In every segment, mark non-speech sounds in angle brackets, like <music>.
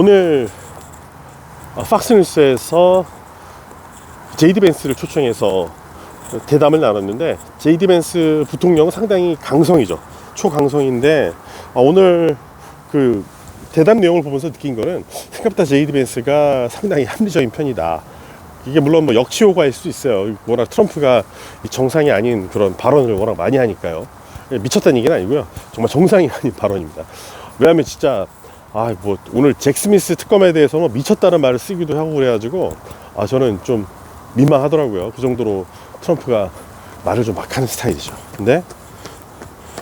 오늘 어, 팍스뉴스에서 제이디 벤스를 초청해서 대담을 나눴는데 제이디 벤스 부통령은 상당히 강성이죠. 초강성인데 어, 오늘 그 대담 내용을 보면서 느낀 거는 생각보다 제이디 벤스가 상당히 합리적인 편이다. 이게 물론 뭐 역치호가일 수 있어요. 워낙 트럼프가 이 정상이 아닌 그런 발언을 워낙 많이 하니까요. 미쳤다는 얘기는 아니고요. 정말 정상이 <laughs> 아닌 발언입니다. 왜냐하면 진짜 아 뭐 오늘 잭 스미스 특검에 대해서 뭐 미쳤다는 말을 쓰기도 하고 그래가지고 아 저는 좀 민망하더라고요. 그 정도로 트럼프가 말을 좀 막 하는 스타일이죠. 근데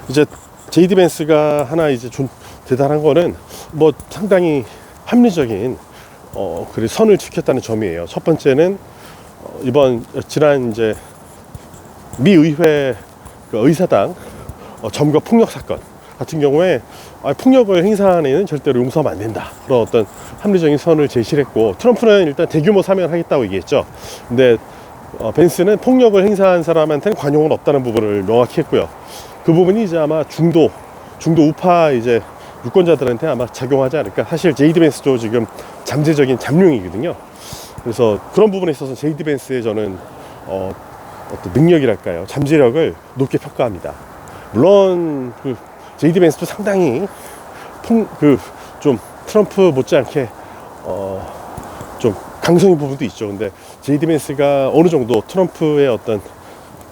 이제 제이디 벤스가 하나 이제 좀 대단한 거는 뭐 상당히 합리적인 어, 그 선을 지켰다는 점이에요. 첫 번째는 어, 이번 지난 이제 미 의회 그 의사당 어, 점거 폭력 사건 같은 경우에 아, 폭력을 행사하는 애는 절대로 용서하면 안 된다. 그런 어떤 합리적인 선을 제시를 했고 트럼프는 일단 대규모 사면을 하겠다고 얘기했죠. 근데 어, 벤스는 폭력을 행사한 사람한테는 관용은 없다는 부분을 명확히 했고요. 그 부분이 이제 아마 중도 중도 우파 이제 유권자들한테 아마 작용하지 않을까. 사실 제이디 벤스도 지금 잠재적인 잠룡이거든요. 그래서 그런 부분에 있어서 제이디 벤스의 저는 어, 어떤 능력이랄까요, 잠재력을 높게 평가합니다. 물론 그 제이디 벤스도 상당히 그좀 트럼프 못지않게 어, 좀 강성인 부분도 있죠. 근데 제이디 벤스가 어느 정도 트럼프의 어떤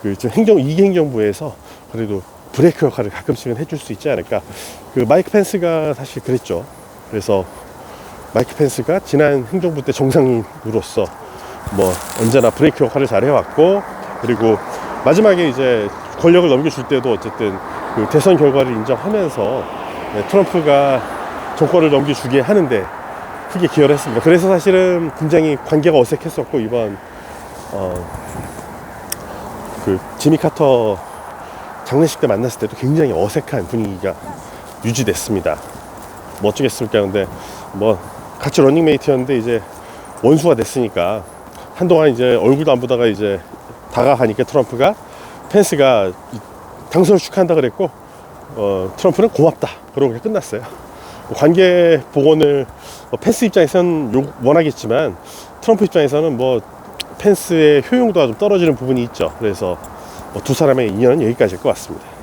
그 행정 이기 행정부에서 그래도 브레이크 역할을 가끔씩은 해줄 수 있지 않을까. 그 마이크 펜스가 사실 그랬죠. 그래서 마이크 펜스가 지난 행정부 때 정상인으로서 뭐 언제나 브레이크 역할을 잘 해왔고 그리고 마지막에 이제 권력을 넘겨줄 때도 어쨌든 그 대선 결과를 인정하면서 네, 트럼프가 정권을 넘겨주게 하는데 크게 기여를 했습니다. 그래서 사실은 굉장히 관계가 어색했었고 이번 어, 그 지미 카터 장례식 때 만났을 때도 굉장히 어색한 분위기가 유지됐습니다. 뭐 어쩌겠습니까? 근데 뭐 같이 러닝메이트였는데 이제 원수가 됐으니까 한동안 이제 얼굴도 안 보다가 이제 다가가니까 트럼프가 펜스가 당선을 축하한다 그랬고 어, 트럼프는 고맙다 그러고 그냥 끝났어요. 뭐 관계 복원을 뭐 펜스 입장에서는 욕 원하겠지만 트럼프 입장에서는 뭐 펜스의 효용도가 좀 떨어지는 부분이 있죠. 그래서 뭐 두 사람의 인연은 여기까지일 것 같습니다.